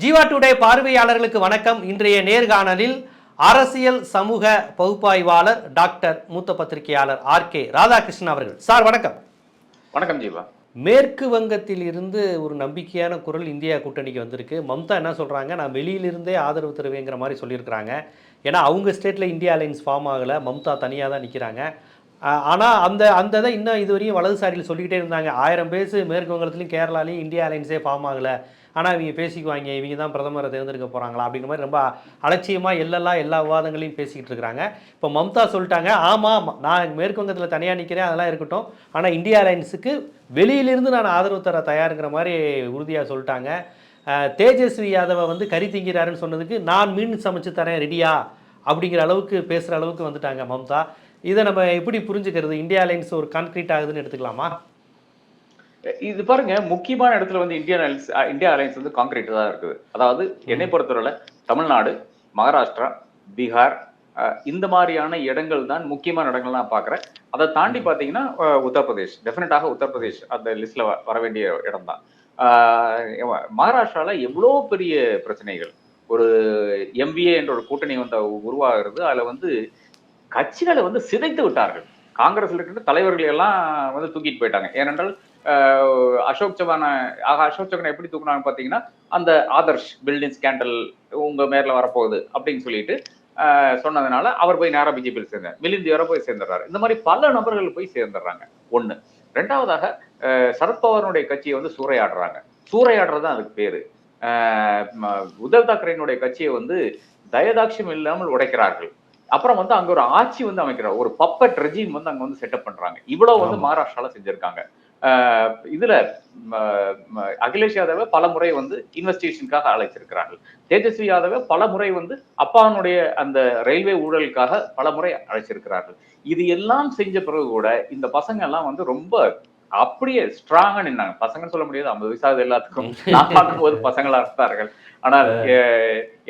Jeeva today பார்வையாளர்களுக்கு வணக்கம். இன்றைய நேர்காணலில் அரசியல் சமூக பகுப்பாய்வாளர் டாக்டர் மூத்த பத்திரிகையாளர் ஆர் கே ராதாகிருஷ்ணன் அவர்கள். சார் வணக்கம். வணக்கம் ஜீவா. மேற்கு வங்கத்தில் இருந்து ஒரு நம்பிக்கையான குரல் இந்தியா கூட்டணிக்கு வந்திருக்கு. மம்தா என்ன சொல்கிறாங்க நான் வெளியிலிருந்தே ஆதரவு தருவேங்கிற மாதிரி சொல்லியிருக்கிறாங்க. ஏன்னா அவங்க ஸ்டேட்டில் இந்தியா அலைன்ஸ் ஃபார்ம் ஆகலை. மம்தா தனியாக தான் நிற்கிறாங்க ஆனால் அந்த அந்த இதை இன்னும் இதுவரையும் வலதுசாரியில் சொல்லிக்கிட்டே இருந்தாங்க. ஆயிரம் பேசு மேற்கு வங்கத்துலையும் கேரளாலையும் இந்தியா அலைன்ஸே ஃபார்ம் ஆகலை. ஆனால் இவங்க பேசிக்குவாங்க இவங்க தான் பிரதமரை தேர்ந்தெடுக்க போகிறாங்களா அப்படிங்கிற மாதிரி ரொம்ப அலட்சியமாக எல்லாம் எல்லா விவாதங்களையும் பேசிக்கிட்டு இருக்கிறாங்க இப்போ மம்தா சொல்லிட்டாங்க ஆமாம் நான் மேற்கு வங்கத்தில் தனியாக நிற்கிறேன் அதெல்லாம் இருக்கட்டும். ஆனால் இந்தியா அலைன்ஸுக்கு வெளியிலிருந்து நான் ஆதரவு தர தயாருங்கிற மாதிரி உறுதியாக சொல்லிட்டாங்க. தேஜஸ்வி யாதவை வந்து கறி திங்கிறாருன்னு சொன்னதுக்கு நான் மீன் சமைச்சு தரேன் ரெடியா? அப்படிங்கிற அளவுக்கு பேசுகிற அளவுக்கு வந்துட்டாங்க மம்தா. இதை நம்ம எப்படி புரிஞ்சுக்கிறது? இந்தியா லைன்ஸ் ஒரு கான்க்ரீட் ஆகுதுன்னு எடுத்துக்கலாமா? இது பாருங்க முக்கியமான இடத்துல வந்து இந்தியன் அலைன்ஸ் இந்தியா அலைன்ஸ் வந்து கான்கிரீட் தான் இருக்குது. அதாவது என்னை பொறுத்தவரை தமிழ்நாடு மகாராஷ்டிரா பீகார் இந்த மாதிரியான இடங்கள் தான் முக்கியமான இடங்கள் நான் பார்க்குறேன். அதை தாண்டி பார்த்தீங்கன்னா உத்தரப்பிரதேஷ் டெஃபினட்டாக உத்தரப்பிரதேஷ் அந்த லிஸ்ட்ல வர வேண்டிய இடம் தான். மகாராஷ்டிரால எவ்வளோ பெரிய பிரச்சனைகள்? ஒரு எம்பிஏ என்ற ஒரு கூட்டணி வந்து உருவாகிறது. அதுல வந்து கட்சிகளை வந்து சிதைத்து விட்டார்கள். காங்கிரஸ்ல இருக்கிற தலைவர்கள் எல்லாம் வந்து தூக்கிட்டு போயிட்டாங்க. ஏனென்றால் அசோக் சவான ஆக அசோக் சவானை எப்படி தூக்குனாங்க பாத்தீங்கன்னா அந்த ஆதர்ஷ் பில்டிங் ஸ்கேண்டல் உங்க மேல வரப்போகுது அப்படின்னு சொல்லிட்டு சொன்னதுனால அவர் போய் நேரா பிஜேபியில் சேர்ந்தார். மிலிந்தி வர போய் சேர்ந்துடுறாரு. இந்த மாதிரி பல நபர்கள் போய் சேர்ந்துடுறாங்க. ஒண்ணு. ரெண்டாவதாக ஆஹ் சரத்பவாரனுடைய கட்சியை வந்து சூறையாடுறாங்க. சூறையாடுறது தான் அதுக்கு பேரு. உத்தவ் தாக்கரேனுடைய கட்சியை வந்து தயதாட்சியம் இல்லாமல் உடைக்கிறார்கள். அப்புறம் வந்து அங்க ஒரு ஆட்சி வந்து அமைக்கிறார். ஒரு பப்பட் ரெஜிம் வந்து அங்க வந்து செட்டப் பண்றாங்க. இவ்வளவு வந்து. மகாராஷ்டிரால செஞ்சிருக்காங்க. இதுல அகிலேஷ் யாதவை பல முறை வந்து இன்வெஸ்டிகேஷனுக்காக அழைச்சிருக்கிறார்கள் தேஜஸ்வி யாதவை பல முறை வந்து அப்பானுடைய அந்த ரயில்வே ஊழலுக்காக பல முறை அழைச்சிருக்கிறார்கள் இது எல்லாம் செஞ்ச பிறகு கூட இந்த பசங்க எல்லாம் வந்து ரொம்ப அப்படியே ஸ்ட்ராங்கா நின்னாங்க. பசங்கன்னு சொல்ல முடியாது ஐம்பது வயசாகுது எல்லாத்துக்கும். நான் பார்க்கும்போது பசங்களா இருந்தார்கள் ஆனால்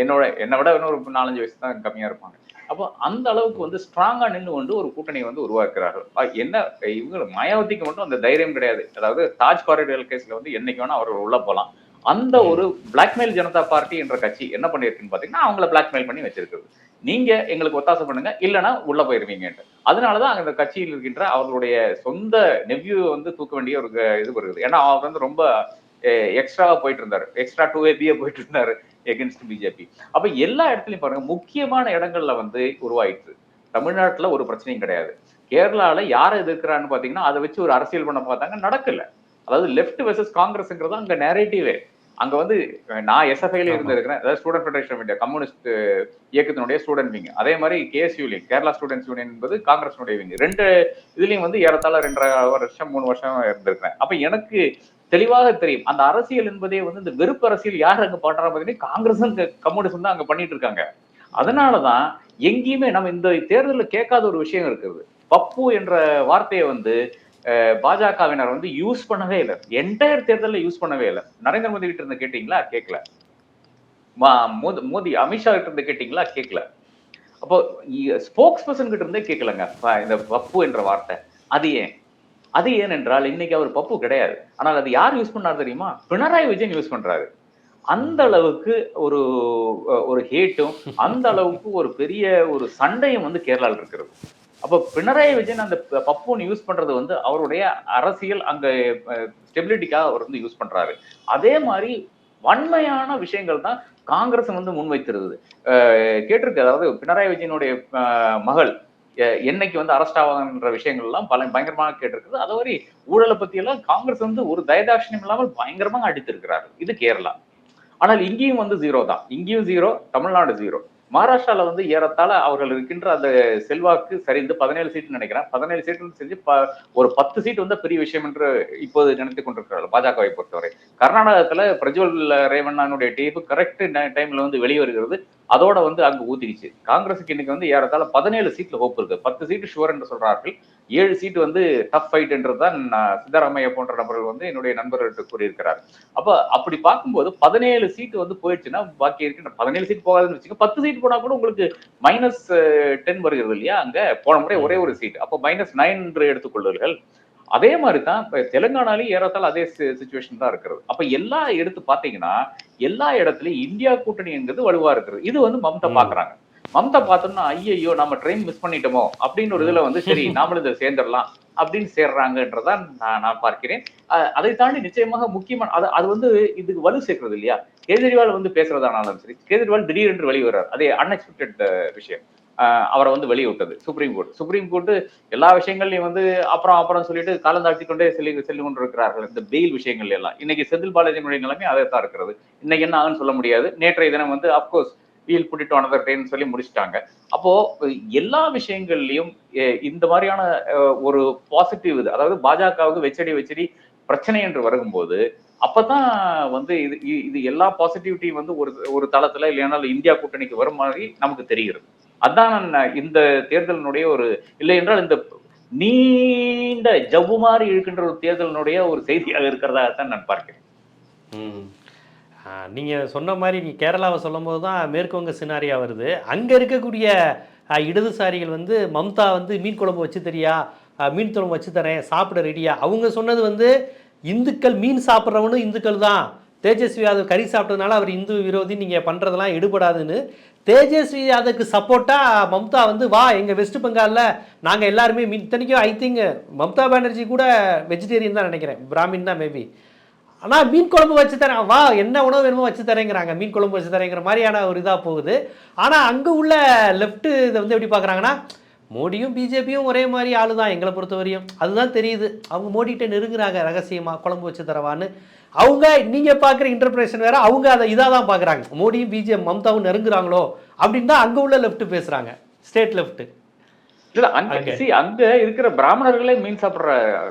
என்னோட என்னை விட இன்னொரு நாலஞ்சு வயசு தான் கம்மியா இருப்பாங்க. அப்போ அந்த அளவுக்கு வந்து ஸ்ட்ராங்கா நின்று கொண்டு ஒரு கூட்டணி வந்து உருவாக்குறார்கள். என்ன இவங்க மாயாவதிக்கு மட்டும் அந்த தைரியம் கிடையாது. அதாவது தாஜ் காரிடர் கேஸ்ல வந்து என்னைக்கு வேணா அவர் உள்ள போலாம் அந்த ஒரு பிளாக்மெயில் ஜனதா பார்ட்டி என்ற கட்சி என்ன பண்ணிருக்குன்னு பாத்தீங்கன்னா அவங்கள பிளாக்மெயில் பண்ணி வச்சிருக்குது. நீங்க எங்களுக்கு ஒத்தாசை பண்ணுங்க இல்லைன்னா உள்ள போயிருவீங்கன்ட்டு. அதனாலதான் அந்த கட்சியில் இருக்கின்ற அவர்களுடைய சொந்த நெவ்யூ வந்து தூக்க வேண்டிய ஒரு இது வருது. ஏன்னா அவர் வந்து ரொம்ப எக்ஸ்ட்ராவா போயிட்டு இருந்தாரு. எக்ஸ்ட்ரா டூ ஏபியே போயிட்டு இருந்தாரு. எகென்ஸ்ட் பிஜேபி அப்ப எல்லா இடத்துலயும் பாருங்க முக்கியமான இடங்கள்ல வந்து உருவாயிடுச்சு. தமிழ்நாட்டுல ஒரு பிரச்சனையும் கிடையாது. கேரளால யாரை எதிர்க்கிறான்னு பாத்தீங்கன்னா அதை வச்சு ஒரு அரசியல் பண்ண பார்த்தாங்க நடக்கல. அதாவது லெஃப்ட் வெர்சஸ் காங்கிரஸ்ங்கிறது அங்க நேரேட்டிவே அங்க வந்து நான் எஸ்எஃப்ஐல இருந்து இருக்கிறேன். அதாவது student federation of India communist இயக்கத்தினுடைய ஸ்டூடெண்ட் விங் அதே மாதிரி KSU wing Kerala students union என்பது காங்கிரஸ்னுடைய விங் ரெண்டு இதுலயும் வந்து ஏறத்தாழ ரெண்டரை வருஷம் மூணு வருஷம் இருந்திருக்கிறேன். அப்ப எனக்கு தெளிவாக தெரியும். அந்த அரசியல் என்பதே வந்து இந்த வெறுப்பு அரசியல் யார் அங்க பண்றா பார்த்தீங்கன்னா காங்கிரஸும் கம்யூனிஸ்டும் தான் அங்க பண்ணிட்டு இருக்காங்க. அதனாலதான் எங்கேயுமே நம்ம இந்த தேர்தலில் கேட்காத ஒரு விஷயம் இருக்குது. பப்பு என்ற வார்த்தையை வந்து பாஜகவினர் வந்து யூஸ் பண்ணவே இல்லை. என்டையர் தேர்தலில் யூஸ் பண்ணவே இல்லை. நரேந்திர மோடி கிட்ட இருந்து கேட்டீங்களா? கேட்கல. மா- மோதி மோடி அமித்ஷா கிட்ட இருந்து கேட்டீங்களா? கேட்கல. அப்போ ஸ்போக்ஸ் பர்சன் கிட்ட இருந்தே கேட்கலங்க. ப- இந்த பப்பு என்ற வார்த்தை. அது ஏன்? அது ஏன் என்றால் இன்னைக்கு அவர் பப்பு கிடையாது. ஆனால் அது யார் யூஸ் பண்ணார் தெரியுமா? பினராயி விஜயன் யூஸ் பண்றாரு. அந்த அளவுக்கு ஒரு ஒரு ஹேட்டும் அந்த அளவுக்கு ஒரு பெரிய ஒரு சண்டையும் வந்து கேரளால இருக்கிறது. அப்போ பினராயி விஜயன் அந்த ப- பப்புன்னு யூஸ் பண்றது வந்து அவருடைய அரசியல் அங்க ஸ்டெபிலிட்டிக்காக அவர் வந்து யூஸ் பண்றாரு. அதே மாதிரி வன்மையான விஷயங்கள் தான் காங்கிரஸ் வந்து முன்வைத்திருந்தது. கேட்டிருக்கு அதாவது பினராயி விஜயனுடைய மகள் என்னைக்கு வந்து அரெஸ்ட் ஆவாங்கன்ற விஷயங்கள் எல்லாம் பல பயங்கரமாக கேட்டிருக்குது. அதே மாதிரி ஊழலை பத்தி எல்லாம் காங்கிரஸ் வந்து ஒரு தயதாட்சியம் இல்லாமல் பயங்கரமாக அடித்திருக்கிறார் இது கேரளா. ஆனால் இங்கேயும் வந்து ஜீரோ தான். இங்கேயும் ஜீரோ தமிழ்நாடு ஜீரோ மகாராஷ்டிரால வந்து ஏறத்தாழ அவர்கள் இருக்கின்ற அந்த செல்வாக்கு சரிந்து பதினேழு சீட்டுன்னு நினைக்கிறேன். பதினேழு சீட்டுன்னு செஞ்சு ப- ஒரு பத்து சீட் வந்து பெரிய விஷயம் என்று இப்போது நினைத்துக் கொண்டிருக்கிறார்கள் பாஜகவை பொறுத்தவரை. கர்நாடகத்துல பிரஜ்வல் ரேவண்ணனுடைய டீப்பு கரெக்ட் டைம்ல வந்து வெளியே வருகிறது. அதோட வந்து அங்கு ஊத்திடுச்சு காங்கிரஸுக்கு இன்னைக்கு வந்து ஏறத்தாழ பதினேழு சீட்ல ஹோப் இருக்கு. பத்து சீட்டு ஷுவர் என்று சொல்றார்கள். ஏழு சீட் வந்து டஃப் ஃபைட் என்றுதான் சித்தராமையா போன்ற நபர்கள் வந்து என்னுடைய நண்பர்கள்ட்ட கூறியிருக்கிறார். அப்ப அப்படி பார்க்கும்போது பதினேழு சீட் வந்து போயிடுச்சுன்னா பாக்கி இருக்கின்ற பதினேழு சீட் போகாதுன்னு வச்சுக்கோங்க. பத்து சீட் போனா கூட உங்களுக்கு மைனஸ் டென் வருகிறது இல்லையா? அங்க போன முறை ஒரே ஒரு சீட் அப்போ மைனஸ் நைன் என்று எடுத்துக்கொள்ளுங்கள். அதே மாதிரி தான் இப்ப தெலுங்கானாலையும் ஏறத்தாழ அதே சுச்சுவேஷன் தான் இருக்கிறது. அப்ப எல்லா எடுத்து பாத்தீங்கன்னா எல்லா இடத்துலயும் இந்தியா கூட்டணிங்கிறது வலுவா இருக்கிறது. இது வந்து மம்தா. பாக்குறாங்க. மம்தா பார்த்தோம்னா ஐயையோ நம்ம ட்ரெயின் மிஸ் பண்ணிட்டோமோ அப்படின்னு ஒரு இதுல வந்து சரி நாமளும் இதை சேர்ந்துடலாம் அப்படின்னு சேர்றாங்கன்றதான் நான் நான் பார்க்கிறேன். அதை தாண்டி நிச்சயமாக முக்கியமான அது அது வந்து இதுக்கு வலு சேர்க்கறது இல்லையா? கேஜ்ரிவால் வந்து பேசுறதானாலும் சரி கேஜ்ரிவால் திடீரென்று வெளிவர்றார். அதே அன்எக்ஸ்பெக்டட் விஷயம். அவரை வந்து வெளியிட்டது சுப்ரீம் கோர்ட் சுப்ரீம் கோர்ட் எல்லா விஷயங்கள்லயும் வந்து அப்புறம் அப்புறம் சொல்லிட்டு காலந்தாட்டி கொண்டே செல்லி செல்லு கொண்டு இருக்கிறார்கள் இந்த பெயில் விஷயங்கள் எல்லாம். இன்னைக்கு செந்தில் பாலாஜியினுடைய நிலைமை அதை தான் இருக்கிறது. இன்னைக்கு என்ன ஆகுன்னு சொல்ல முடியாது. நேற்றைய தினம் வந்து அப்கோர்ஸ் வீல் புட்டிட்டு ஆனதர் ட்ரெயின் சொல்லி முடிச்சிட்டாங்க. அப்போ எல்லா விஷயங்கள்லயும் இந்த மாதிரியான ஒரு பாசிட்டிவ் இது அதாவது பாஜகவுக்கு வெச்சடி வெச்சடி பிரச்சனை என்று வரும்போது அப்பதான் வந்து இது இது எல்லா பாசிட்டிவிட்டியும் வந்து ஒரு ஒரு தளத்துல இல்லையானால் இந்தியா கூட்டணிக்கு வரும் மாதிரி நமக்கு தெரிகிறது. அதான் இந்த தேர்தலினுடைய ஒரு இல்லை என்றால் இந்த நீண்ட ஜவ்வு மாதிரி இருக்கின்ற ஒரு தேர்தலினுடைய ஒரு செய்தியாக இருக்கிறதாகத்தான் நான் பார்க்கிறேன். நீங்கள் சொன்ன மாதிரி நீ கேரளாவை சொல்லும்போது தான் மேற்குவங்க சினாரியா வருது. அங்கே இருக்கக்கூடிய இடதுசாரிகள் வந்து மம்தா வந்து மீன் குழம்பு வச்சு தரியா மீன் குழம்பு வச்சு தரேன் சாப்பிட ரெடியா. அவங்க சொன்னது வந்து இந்துக்கள் மீன் சாப்பிட்றவனும் இந்துக்கள் தான். தேஜஸ்வி யாதவ் கறி சாப்பிட்டதுனால அவர் இந்து விரோதி நீங்கள் பண்ணுறதெல்லாம் எடுபடாதுன்னு. தேஜஸ்வி யாதவுக்கு சப்போர்ட்டாக மம்தா வந்து வா எங்கள் வெஸ்ட் பெங்காலில் நாங்கள் எல்லாருமே மீன் இத்தனைக்கும் ஐ திங்க் மம்தா பானர்ஜி கூட வெஜிடேரியன் தான் நினைக்கிறேன். பிராமின் தான் மேபி ஆனால் மீன் குழம்பு வச்சு தரேன் வா என்ன உணவு வேணுமோ வச்சு தரேங்கிறாங்க. மீன் குழம்பு வச்சு தரேங்கிற மாதிரியான ஒரு இதாக போகுது. ஆனால் அங்கே உள்ள லெஃப்ட்டு இதை வந்து எப்படி பார்க்குறாங்கன்னா மோடியும் பிஜேபியும் ஒரே மாதிரி ஆளு தான் எங்களை பொறுத்தவரையும். அதுதான் தெரியுது. அவங்க மோடிகிட்ட நெருங்குறாங்க ரகசியமாக குழம்பு வச்சு தரவான்னு. அவங்க நீங்கள் பார்க்குற இன்டர்பிரேஷன் வேறு அவங்க அதை இதாக தான் பார்க்குறாங்க மோடியும் பிஜே மம்தாவும் நெருங்குறாங்களோ அப்படின்னு தான் அங்கே உள்ள லெஃப்ட்டு பேசுகிறாங்க ஸ்டேட் லெஃப்ட்டு இல்ல அங்க see, அங்க இருக்கிற பிராமணர்களே மீன் சாப்பிடுற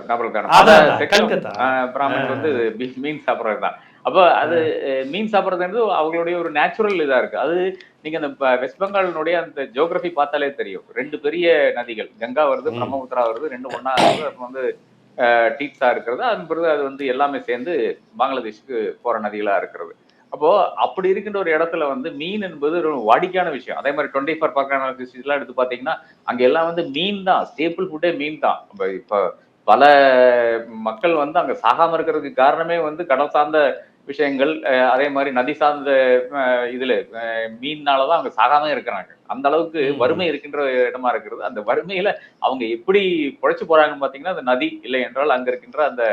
நபர்கள் தானே பல அதான், section of, கல்கத்தா. ஆஹ், பிராமணர் வந்து மீன் சாப்பிடுறது தான். அப்ப அது மீன் சாப்பிடுறதுன்றது அவங்களுடைய ஒரு நேச்சுரல் இதா இருக்கு. அது நீங்க அந்த வெஸ்ட் பெங்காலினுடைய அந்த ஜியோகிராஃபி பார்த்தாலே தெரியும். ரெண்டு பெரிய நதிகள் கங்கா வருது. பிரம்மபுத்திரா வருது ரெண்டு ஒண்ணா வருது அப்புறம் வந்து டீட்ஸா இருக்கிறது. அதன் பிறகு அது வந்து எல்லாமே சேர்ந்து பங்களாதேஷ்க்கு போற நதிகளா இருக்கிறது. அப்போ அப்படி இருக்கின்ற ஒரு இடத்துல வந்து மீன் என்பது ஒரு வாடிக்கையான விஷயம். அதே மாதிரி டுவெண்ட்டி ஃபோர் பர்க் எல்லாம் எடுத்து பாத்தீங்கன்னா அங்க எல்லாம் வந்து மீன் தான். ஸ்டேபிள் ஃபுட்டே மீன் தான். இப்ப பல மக்கள் வந்து அங்க சாகாம இருக்கிறதுக்கு காரணமே வந்து கடல் சார்ந்த விஷயங்கள். அதே மாதிரி நதி சார்ந்த இதுல மீன்னாலதான் அவங்க சாகாம இருக்கிறாங்க. அந்த அளவுக்கு. வறுமை இருக்கின்ற இடமா இருக்கிறது. அந்த வறுமையில அவங்க எப்படி பொழைச்சு போறாங்கன்னு பாத்தீங்கன்னா அந்த நதி இல்லை என்றால் அங்க இருக்கின்ற அந்த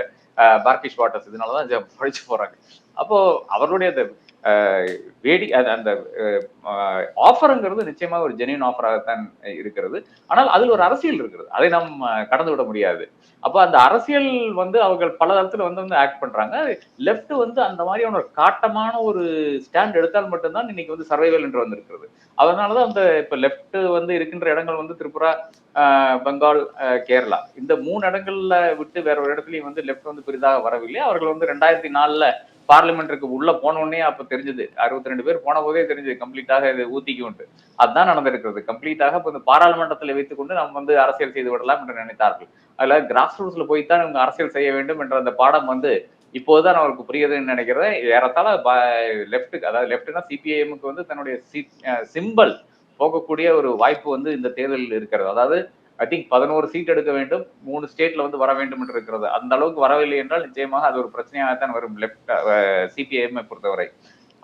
பார்க்கிஷ் வாட்டர்ஸ் இதனாலதான் பொழைச்சு போறாங்க. அப்போ அவர்களுடைய அந்த வேடி அது அந்த ஆஃபருங்கிறது நிச்சயமாக ஒரு ஜெனியூன் ஆஃபராகத்தான் இருக்கிறது. ஆனால் அதில் ஒரு அரசியல் இருக்கிறது. அதை நாம் கடந்து விட முடியாது. அப்போ அந்த அரசியல் வந்து அவர்கள் பல தரத்தில் வந்து வந்து ஆக்ட் பண்றாங்க. லெஃப்ட் வந்து அந்த மாதிரியான ஒரு காட்டமான ஒரு ஸ்டாண்ட் எடுத்தால் மட்டும்தான் இன்னைக்கு வந்து சர்வைவல் என்று வந்திருக்கிறது. அதனாலதான் அந்த இப்ப லெஃப்ட் வந்து இருக்கின்ற இடங்கள் வந்து திரிபுரா பெங்கால் கேரளா. இந்த மூணு இடங்கள்ல விட்டு வேற ஒரு இடத்துலயும் வந்து லெஃப்ட் வந்து பெரிதாக வரவில்லை. அவர்கள் வந்து ரெண்டாயிரத்தி நாலுல பார்லிமெண்ட்டுக்கு உள்ள போன உடனே அப்ப தெரிஞ்சது. அறுபத்தி ரெண்டு பேர் போன போதே தெரிஞ்சது கம்ப்ளீட்டாக இது ஊத்திக்கும்ட்டு அதுதான் நடந்திருக்கிறது. கம்ப்ளீட்டாக இப்போ இந்த பாராளுமன்றத்தில் வைத்துக்கொண்டு நம்ம வந்து அரசியல் செய்து விடலாம் என்று நினைத்தார்கள். அதுல கிராஸ் ரூட்ஸ்ல போய்த்தான் இவங்க அரசியல் செய்ய வேண்டும் என்ற அந்த பாடம் வந்து இப்போதுதான் அவருக்கு புரியுதுன்னு நினைக்கிறேன். ஏறத்தாழ லெப்ட்டுக்கு அதாவது லெப்ட்னா சிபிஐஎம்க்கு வந்து தன்னுடைய சிம்பல் போகக்கூடிய ஒரு வாய்ப்பு வந்து இந்த தேர்தலில் இருக்கிறது. அதாவது ஐ திங்க் பதினோரு சீட் எடுக்க வேண்டும் மூணு ஸ்டேட்ல வந்து வர வேண்டும் என்று இருக்கிறது. அந்த அளவுக்கு வரவில்லை என்றால் நிச்சயமாக அது ஒரு பிரச்சனையாகத்தான் வரும் லெஃப்ட் சிபிஐஎம் பொறுத்தவரை.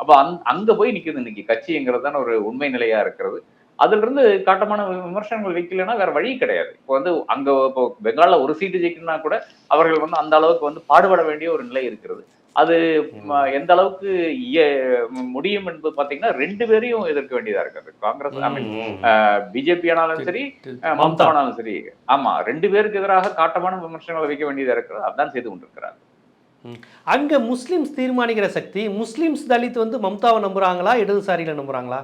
அப்போ அங் அங்க போய் நிக்குது இன்னைக்கு. கட்சிங்கிறது தான் ஒரு உண்மை நிலையா இருக்கிறது. அதுல இருந்து காட்டமான விமர்சனங்கள் வைக்கலன்னா வேற வழி கிடையாது. இப்போ வந்து அங்க இப்போ பெங்கால்ல ஒரு சீட்டு ஜெயிக்கணும்னா கூட அவர்கள் வந்து அந்த அளவுக்கு வந்து பாடுபட வேண்டிய ஒரு நிலை இருக்கிறது. அது எந்த அளவுக்கு முடியும் என்பது பாத்தீங்கன்னா ரெண்டு பேரையும் எதிர்க்க வேண்டியதா இருக்காது. காங்கிரஸ் ஐ மீன் பிஜேபி ஆனாலும் சரி மம்தா. ஆனாலும் சரி. ஆமா ரெண்டு பேருக்கு எதிராக காட்டமான விமர்சனங்களை வைக்க வேண்டியதா இருக்கிறது. அதான் செய்து கொண்டிருக்கிறார். அங்க முஸ்லிம்ஸ் தீர்மானிக்கிற சக்தி முஸ்லிம்ஸ் தலித் வந்து மம்தாவை நம்புறாங்களா இடதுசாரிகளை நம்புறாங்களா?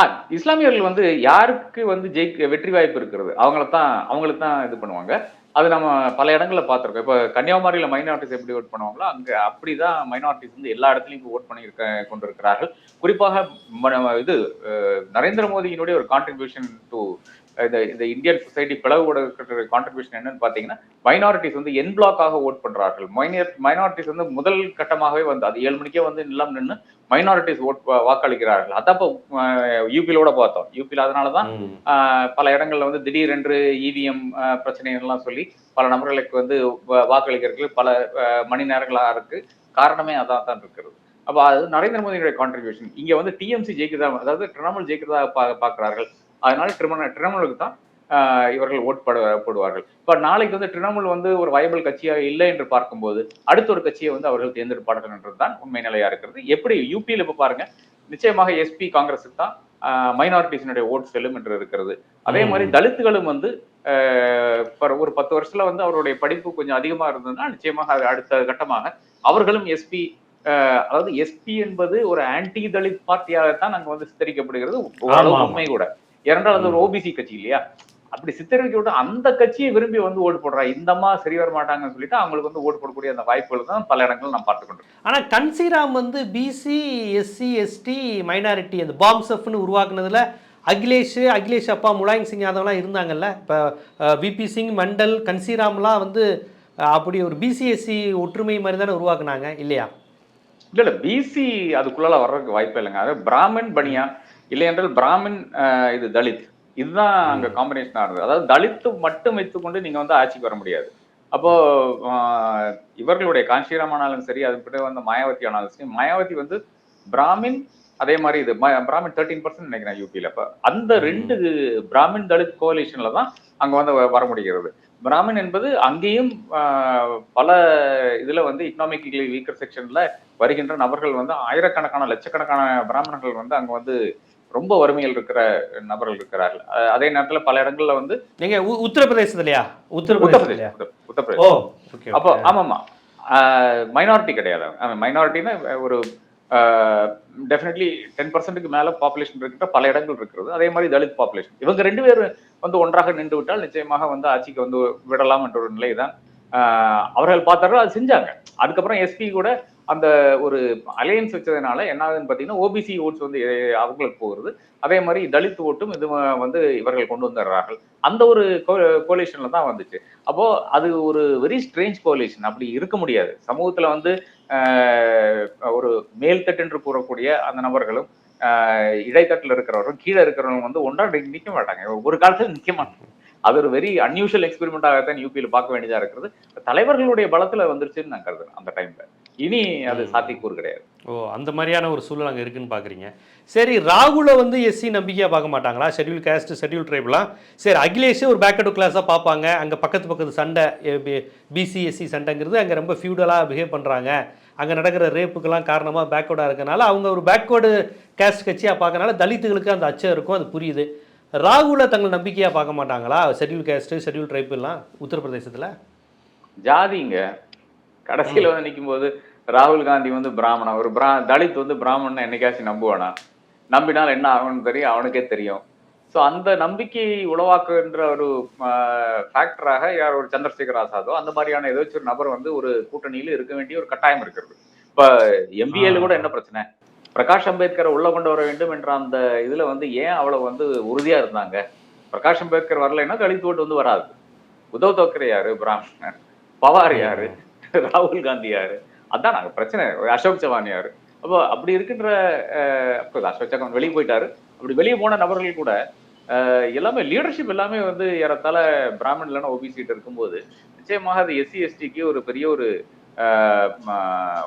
ஆ இஸ்லாமியர்கள் வந்து யாருக்கு வந்து ஜெயிக்க வெற்றி வாய்ப்பு இருக்கிறது? அவங்கள தான் அவங்களுக்கு தான் இது பண்ணுவாங்க. அது நம்ம பல இடங்களில் பார்த்துருக்கோம். இப்போ கன்னியாகுமரியில் மைனாரிட்டிஸ் எப்படி ஓட் பண்ணுவாங்களோ அங்கே அப்படி தான் மைனாரிட்டிஸ் வந்து எல்லா இடத்துலையும் இப்போ ஓட் பண்ணி இருக்க கொண்டிருக்கிறார்கள். குறிப்பாக ம- இது நரேந்திர மோடியினுடைய ஒரு கான்ட்ரிபியூஷன் டு இந்த இந்த இந்தியன் சொசைட்டி பிளவுபட கான்ட்ரிபியூஷன் என்னன்னு பாத்தீங்கன்னா மைனாரிட்டிஸ் வந்து என் பிளாக்காக ஓட் பண்றார்கள். மைனர் மைனாரிட்டிஸ் வந்து முதல் கட்டமாகவே வந்து அது ஏழு மணிக்கே வந்து நிலம் நின்று மைனாரிட்டிஸ் ஓட் வாக்களிக்கிறார்கள். அதான் இப்போ யூபியிலோட பார்த்தோம். யூபியில் அதனாலதான் பல இடங்கள்ல வந்து திடீரென்று இவிஎம் பிரச்சனைகள்லாம் சொல்லி பல நபர்களுக்கு வந்து வாக்களிக்கிறதுக்கு பல மணி நேரங்களா இருக்கு காரணமே அதான் தான் இருக்கிறது. அப்ப அது நரேந்திர மோடியுடைய கான்ட்ரிபியூஷன் இங்க வந்து டிஎம்சி ஜெயிக்கிறதா அதாவது திரிணாமுல் ஜெயிக்கிறதா பா பார்க்கிறார்கள். அதனால திரிணாமுல் திரிணாமுலுக்கு தான் இவர்கள் ஓட் போட போடுவார்கள். இப்ப நாளைக்கு வந்து திரிணாமுல் வந்து ஒரு வயபிள் கட்சியாக இல்லை என்று பார்க்கும்போது அடுத்த ஒரு கட்சியை வந்து அவர்கள் தேர்ந்தெடுப்பார்கள் என்றதுதான் உண்மை நிலையா இருக்கிறது. எப்படி யூபியில் இப்ப பாருங்க நிச்சயமாக எஸ்பி காங்கிரஸுக்கு தான் மைனாரிட்டிஸினுடைய ஓட் செல்லும் என்று இருக்கிறது. அதே மாதிரி தலித்துகளும் வந்து ஒரு- பத்து வருஷத்துல வந்து அவருடைய படிப்பு கொஞ்சம் அதிகமா இருந்ததுன்னா நிச்சயமாக அது அடுத்த கட்டமாக அவர்களும் எஸ்பி அதாவது எஸ்பி என்பது ஒரு ஆன்டி தலித் பார்ட்டியாகத்தான் அங்க வந்து சித்தரிக்கப்படுகிறது. உண்மை கூட. இரண்டாவது அது ஒரு ஓபிசி கட்சி இல்லையா? அப்படி சித்தரிக்க விட்டு அந்த கட்சியை விரும்பி வந்து ஓட்டு போடுறா. இந்தம்மா சரி வர மாட்டாங்கன்னு சொல்லிட்டு அவங்களுக்கு வந்து ஓட்டு போடக்கூடிய அந்த வாய்ப்புகள் தான் பல இடங்கள் நாம் பார்த்து கொண்டிருக்கோம் ஆனால் கன்சிராம் வந்து பிசி எஸ்சி எஸ்டி மைனாரிட்டி அந்த பாம்சப்னு உருவாக்குனதுல அகிலேஷ் அகிலேஷ் அப்பா முலாயம் சிங் யாதவ்லாம் இருந்தாங்கல்ல? இப்போ விபி சிங் மண்டல் கன்சிராம்லாம் வந்து அப்படி ஒரு பிசிஎஸ்சி ஒற்றுமை மாதிரி தானே உருவாக்குனாங்க இல்லையா? இல்ல இல்ல பிசி அதுக்குள்ள வர்றதுக்கு வாய்ப்பே இல்லைங்க. அது பிராமின் பனியா இல்லை என்றால் பிராமின் இது தலித். இதுதான் அங்க காம்பினேஷனா இருந்தது அதாவது தலித்து மட்டும் வைத்துக்கொண்டு நீங்க வந்து ஆட்சிக்கு வர முடியாது. அப்போ இவர்களுடைய காஞ்சிராம் ஆனாலும் சரி அது பிறகு வந்து மாயாவதி ஆனாலும் சரி மாயாவதி வந்து பிராமின் அதே மாதிரி இது பிராமின் தேர்ட்டீன் பர்சன்ட் நினைக்கிறேன் யூபியில் அப்ப அந்த ரெண்டு பிராமின் தலித் கோலிஷன்ல தான் அங்க வந்து வர முடிகிறது. பிராமின் என்பது அங்கேயும் பல இதுல வந்து எக்கனாமிக்கலி வீக்கர் செக்ஷன்ல வருகின்ற நபர்கள் வந்து ஆயிரக்கணக்கான லட்சக்கணக்கான பிராமணர்கள் வந்து அங்க வந்து ரொம்ப வறுமையில் இருக்கிற நபர்கள் இருக்கிறார்கள். அதே நேரத்துல பல இடங்கள்ல வந்து நீங்க உத்தரப்பிரதேசத்துலையா? உத்தரப்பிரதேசத்துலையா? உத்தரப்பிரதேஷ் உத்தர- உத்தரப்பிரதேஷ் ஓ ஓகே அப்போ ஆமாமா. மைனாரிட்டி கிடையாது. மைனாரிட்டினா ஒரு டெஃபினெட்லி டென் பர்சன்ட்டுக்கு மேல பாப்புலேஷன் இருக்கிற பல இடங்கள் இருக்கிறது. அதே மாதிரி தலித் பாப்புலேஷன் இவங்க ரெண்டு பேரும் வந்து ஒன்றாக நின்று விட்டால் நிச்சயமாக வந்து ஆட்சிக்கு வந்து விடலாம் என்ற ஒரு நிலை தான் அவர்கள் பார்த்தார்கள் அது செஞ்சாங்க. அதுக்கப்புறம் எஸ்பி கூட அந்த ஒரு அலையன்ஸ் வச்சதுனால என்ன ஆகுதுன்னு பார்த்தீங்கன்னா ஓபிசி ஓட்ஸ் வந்து அவங்களுக்கு போகிறது. அதே மாதிரி தலித் ஓட்டும் இது வந்து இவர்கள் கொண்டு வந்துடுறார்கள். அந்த ஒரு கோலிஷன்ல தான் வந்துச்சு. அப்போ அது ஒரு வெரி ஸ்ட்ரேஞ்ச் கோலேஷன் அப்படி இருக்க முடியாது. சமூகத்துல வந்து ஆஹ், ஒரு மேல்தட்டு என்று கூறக்கூடிய அந்த நபர்களும் ஆஹ், இருக்கிறவரும் கீழே இருக்கிறவங்க வந்து ஒன்றா நிற்க மாட்டாங்க. ஒரு காலத்துல நிற்க மாட்டாங்க. அது ஒரு வெரி அன்யூஷுவல் எக்ஸ்பெரிமெண்ட்டாகத்தான் யூபியில் பார்க்க வேண்டியதாக இருக்கிறது. தலைவர்களுடைய பலத்தில் வந்துருச்சுன்னு நான் கருதுறேன் அந்த டைம்ல இனி அது. சாத்தியக்கூறு கிடையாது. ஓ அந்த மாதிரியான ஒரு சூழல் அங்கே இருக்குன்னு பார்க்குறீங்க சரி ராகுலை வந்து எஸ்சி நம்பிக்கையாக பார்க்க மாட்டாங்களா? ஷெட்யூல் கேஸ்ட் ஷெட்யூல் ட்ரைப்லாம் சரி அகிலேஷே ஒரு பேக்கடு கிளாஸாக பார்ப்பாங்க. அங்கே பக்கத்து பக்கத்து சண்டை பிசி எஸ்சி சண்டைங்கிறது அங்கே ரொம்ப ஃபியூடலாக பிஹேவ் பண்ணுறாங்க அங்கே நடக்கிற ரேப்புக்கெல்லாம் காரணமாக பேக்வர்டாக இருக்கனால அவங்க ஒரு பேக்வேர்டு கேஸ்ட் கட்சியாக பார்க்கறனால தலித்துகளுக்கு அந்த அச்சம் இருக்கும் அது புரியுது. ராகுலை தங்கள் நம்பிக்கையாக பார்க்க மாட்டாங்களா? ஷெட்யூல் கேஸ்ட்டு ஷெட்யூல் ட்ரைப்லாம் உத்தரப்பிரதேசத்தில்? ஜாதிங்க கடைசியில வந்து நிற்கும் போது ராகுல் காந்தி வந்து பிராமணன் ஒரு பிரா தலித் வந்து பிராமணன் என்னைக்காச்சும் நம்புவானா? நம்பினால் என்ன ஆகும்னு தெரியும் அவனுக்கே தெரியும். ஸோ அந்த நம்பிக்கையை உளவாக்குகின்ற ஒரு ஃபேக்டராக யார் ஒரு சந்திரசேகர் ஆசாதோ அந்த மாதிரியான ஏதாச்சும் ஒரு நபர் வந்து ஒரு கூட்டணியில் இருக்க வேண்டிய ஒரு கட்டாயம் இருக்கிறது. இப்ப எம்பிஏல கூட என்ன பிரச்சனை? பிரகாஷ் அம்பேத்கரை உள்ள கொண்டு வர வேண்டும் என்ற அந்த இதுல வந்து ஏன் அவ்வளவு வந்து உறுதியா இருந்தாங்க? பிரகாஷ் அம்பேத்கர் வரலைன்னா தலித் ஓட்டு வந்து வராது. உத்தவ் தாக்கரே யாரு? பிராமணன். பவார் யாரு? ராகுல் காந்தி யாரு? அதான் நாங்க பிரச்சனை. அசோக் சவான் யாரு? அப்போ அப்படி இருக்கின்ற அசோக் சவான் வெளியே போயிட்டாரு. அப்படி வெளியே போன நபர்கள் கூட எல்லாமே லீடர்ஷிப் எல்லாமே வந்து ஏறத்தாழ பிராமணன் இல்லைன்னா ஓபிசிட்டு இருக்கும்போது நிச்சயமாக அது எஸ்சி எஸ்டிக்கு ஒரு பெரிய ஒரு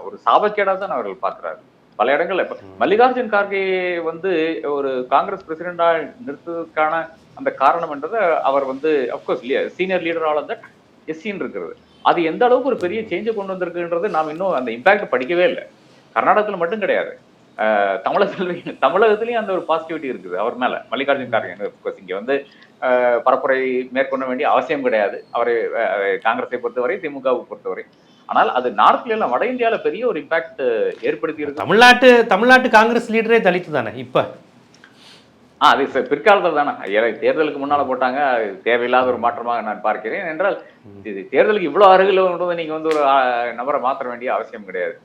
ஒரு சாபக்கேடா தான் அவர்கள் பார்க்கிறாரு பல இடங்கள்ல இப்ப மல்லிகார்ஜுன் கார்கே வந்து ஒரு காங்கிரஸ் பிரசிடென்டா நிறுத்ததுக்கான அந்த காரணம் என்றது அவர் வந்து of course senior leader all that எஸ்சின்னு இருக்கிறது. அது எந்த அளவுக்கு ஒரு பெரிய சேஞ்சை கொண்டு வந்திருக்குன்றது நாம் இன்னும் அந்த இம்பாக்ட் படிக்கவே இல்லை. கர்நாடகத்தில் மட்டும் கிடையாது. தமிழகத்தில் தமிழகத்துலேயும் அந்த ஒரு பாசிட்டிவிட்டி இருக்குது அவர் மேல. மல்லிகார்ஜுன் கார்கே இங்கே இங்க வந்து பரப்புரை மேற்கொள்ள வேண்டிய அவசியம் கிடையாது. அவரை காங்கிரஸை பொறுத்தவரை திமுகவை பொறுத்தவரை. ஆனால் அது நார்த்ல எல்லாம் வட இந்தியாவில் பெரிய ஒரு இம்பாக்ட் ஏற்படுத்தி இருக்கு தமிழ்நாட்டு தமிழ்நாட்டு காங்கிரஸ் லீடரே தலித்து தானே இப்போ. ஆ அது பிற்காலத்தில் தானே. தேர்தலுக்கு முன்னால போட்டாங்க அது தேவையில்லாத ஒரு மாற்றமாக நான் பார்க்கிறேன். என்றால் இது தேர்தலுக்கு இவ்வளவு அருகில் கொண்டு நீங்க வந்து ஒரு நபரை மாற்ற வேண்டிய அவசியம் கிடையாது.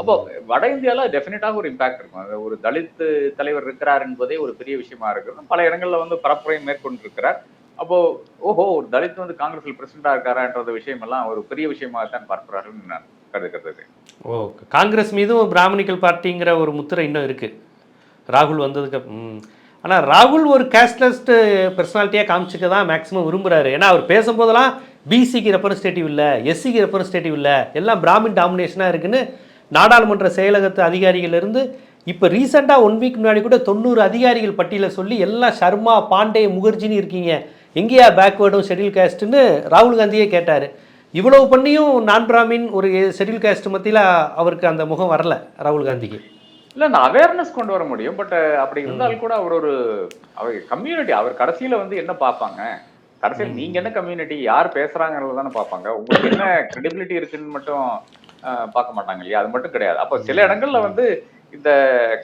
அப்போ வட இந்தியால டெஃபினட்டாக ஒரு இம்பாக்ட் இருக்கும். அது ஒரு தலித்து தலைவர் இருக்கிறார் என்பதே ஒரு பெரிய விஷயமா இருக்கிறது. பல இடங்கள்ல வந்து பரப்புரை மேற்கொண்டு இருக்கிறார் அப்போ ஓஹோ ஒரு தலித் வந்து காங்கிரஸில் பிரசிடண்டா இருக்காரான்றது விஷயம் எல்லாம் ஒரு பெரிய விஷயமாக தான் பார்க்கிறார்கள் நான் கருதுகிறது. ஓ காங்கிரஸ் மீதும் பிராமணிக்கல் பார்ட்டிங்கிற ஒரு முத்திரை இன்னும் இருக்கு. ராகுல் வந்ததுக்கு ஆனால் ராகுல் ஒரு கேஷ்லெஸ்ட்டு பர்சனாலிட்டியாக காமிச்சிக்க தான் மேக்ஸிமம் விரும்புறாரு. ஏன்னா அவர் பேசும்போதெல்லாம் பிசிக்கு ரெப்ரஸன்டேட்டிவ் இல்லை எஸ்சிக்கு ரெப்ரஸன்டேட்டிவ் இல்லை எல்லாம் பிராமின் டாமினேஷனாக இருக்குன்னு நாடாளுமன்ற செயலகத்து அதிகாரிகளிருந்து இப்போ ரீசெண்டாக ஒன் வீக் முன்னாடி கூட தொண்ணூறு அதிகாரிகள் பட்டியலை சொல்லி எல்லாம் சர்மா பாண்டே முகர்ஜின்னு இருக்கீங்க. எங்கேயா பேக்வேர்டும் ஷெட்யூல் காஸ்ட்டுன்னு ராகுல் காந்தியே கேட்டார். இவ்வளவு பண்ணியும் நான் பிராமின் ஒரு ஷெட்யூல் காஸ்ட் மத்தியில் அவருக்கு அந்த முகம் வரல ராகுல் காந்திக்கு. இல்ல நான் அவேர்னஸ் கொண்டு வர முடியும் பட் அப்படி இருந்தால் கூட அவர் ஒரு அவர் கம்யூனிட்டி அவர் கடைசியில வந்து என்ன பார்ப்பாங்க? கடைசியில் நீங்க என்ன கம்யூனிட்டி யார் பேசுறாங்கிறது தானே பார்ப்பாங்க. உங்களுக்கு என்ன கிரெடிபிலிட்டி இருக்குன்னு மட்டும் பார்க்க மாட்டாங்க இல்லையா? அது மட்டும் கிடையாது. அப்போ சில இடங்கள்ல வந்து இந்த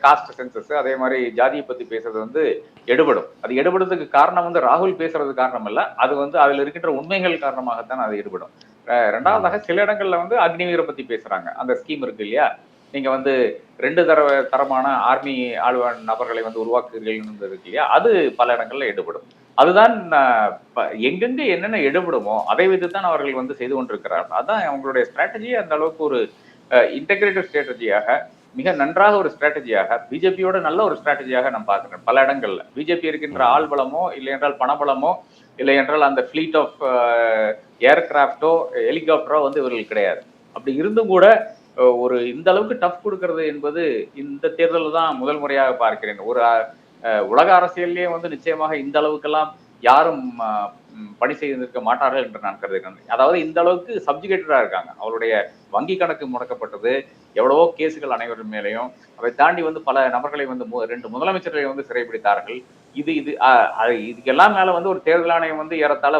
காஸ்ட் சென்சஸ் அதே மாதிரி ஜாதியை பத்தி பேசுறது வந்து எடுபடும். அது எடுபடுறதுக்கு காரணம் வந்து ராகுல் பேசுறது காரணம் இல்ல. அது வந்து அதுல இருக்கின்ற உண்மைகள் காரணமாகத்தான் அது எடுபடும். ரெண்டாவதாக சில இடங்கள்ல வந்து அக்னிவீரை பத்தி பேசுறாங்க. அந்த ஸ்கீம் இருக்கு இல்லையா? நீங்க வந்து ரெண்டு தர தரமான ஆர்மி ஆழ்வான் நபர்களை வந்து உருவாக்குகிறீர்கள் இருக்கு இல்லையா? அது பல இடங்கள்ல எடுபடும். அதுதான் எங்கெங்க என்னென்ன எடுபடுமோ அதை வைத்து தான் அவர்கள் வந்து செய்து கொண்டிருக்கிறார்கள் அதான் அவங்களுடைய ஸ்ட்ராட்டஜி அந்த அளவுக்கு ஒரு இன்டகிரேட்டட் ஸ்ட்ராட்டஜியாக மிக நன்றாக ஒரு ஸ்ட்ராட்டஜியாக பிஜேபியோட நல்ல ஒரு ஸ்ட்ராட்டஜியாக நான் பார்க்கிறேன் பல இடங்கள்ல. பிஜேபி இருக்கின்ற ஆள் பலமோ இல்லை என்றால் பணபலமோ இல்லை என்றால் அந்த ஃபிளீட் ஆஃப் ஏர்கிராஃப்டோ ஹெலிகாப்டரோ வந்து இவர்கள் கிடையாது. அப்படி இருந்தும் கூட ஒரு இந்த அளவுக்கு டஃப் கொடுக்கறது என்பது இந்த தேர்தலில் தான் முதல் முறையாக பார்க்கிறேன். ஒரு உலக அரசியல்லே வந்து நிச்சயமாக இந்த அளவுக்கெல்லாம் யாரும் பணி செய்திருக்க மாட்டார்கள் என்று நான் கருதுகிறேன். அதாவது இந்த அளவுக்கு சப்ஜுகேட்டடா இருக்காங்க. அவருடைய வங்கி கணக்கு முடக்கப்பட்டது எவ்வளவோ கேசுகள் அனைவரும் மேலேயும். அதை தாண்டி வந்து பல நபர்களை வந்து மு- ரெண்டு முதலமைச்சர்களை வந்து சிறைப்பிடித்தார்கள் இது இது அஹ், இதுக்கெல்லாம் மேல வந்து ஒரு தேர்தல் ஆணையம் வந்து ஏறத்தாழ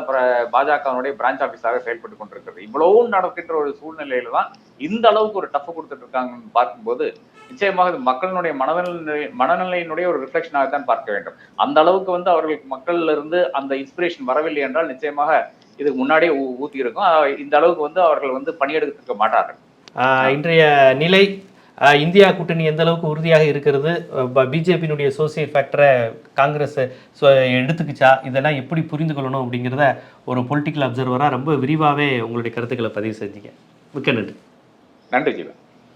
பாஜகவினுடைய பிரான்ச் ஆபீஸாக செயல்பட்டு கொண்டிருக்கிறது. இவ்வளவும் நடக்கின்ற ஒரு சூழ்நிலையில தான் இந்த அளவுக்கு ஒரு டஃப் கொடுத்துட்டு இருக்காங்கன்னு பார்க்கும்போது நிச்சயமாக இது மக்களினுடைய மனநிலை மனநிலையினுடைய ஒரு ரிஃப்ளெக்ஷனாக தான் பார்க்க வேண்டும். அந்த அளவுக்கு வந்து அவர்களுக்கு மக்கள்ல இருந்து அந்த இன்ஸ்பிரேஷன் வரவில்லை என்றால் நிச்சயமாக இதுக்கு முன்னாடியே ஊ- ஊத்தி இருக்கும் இந்த அளவுக்கு வந்து அவர்கள் வந்து பணியெடுக்க மாட்டார்கள். இன்றைய நிலை இந்தியா கூட்டணி எந்த அளவுக்கு உறுதியாக இருக்கிறது? பிஜேபியினுடைய சோசியல் ஃபேக்டரை காங்கிரஸ் எடுத்துக்கிச்சா? இதெல்லாம் எப்படி புரிந்து கொள்ளணும் அப்படிங்கிறத ஒரு பொலிட்டிக்கல் அப்சர்வராக ரொம்ப விரிவாகவே உங்களுடைய கருத்துக்களை பதிவு செஞ்சீங்க. மிக்க நன்றி. நன்றி ஜீவன்.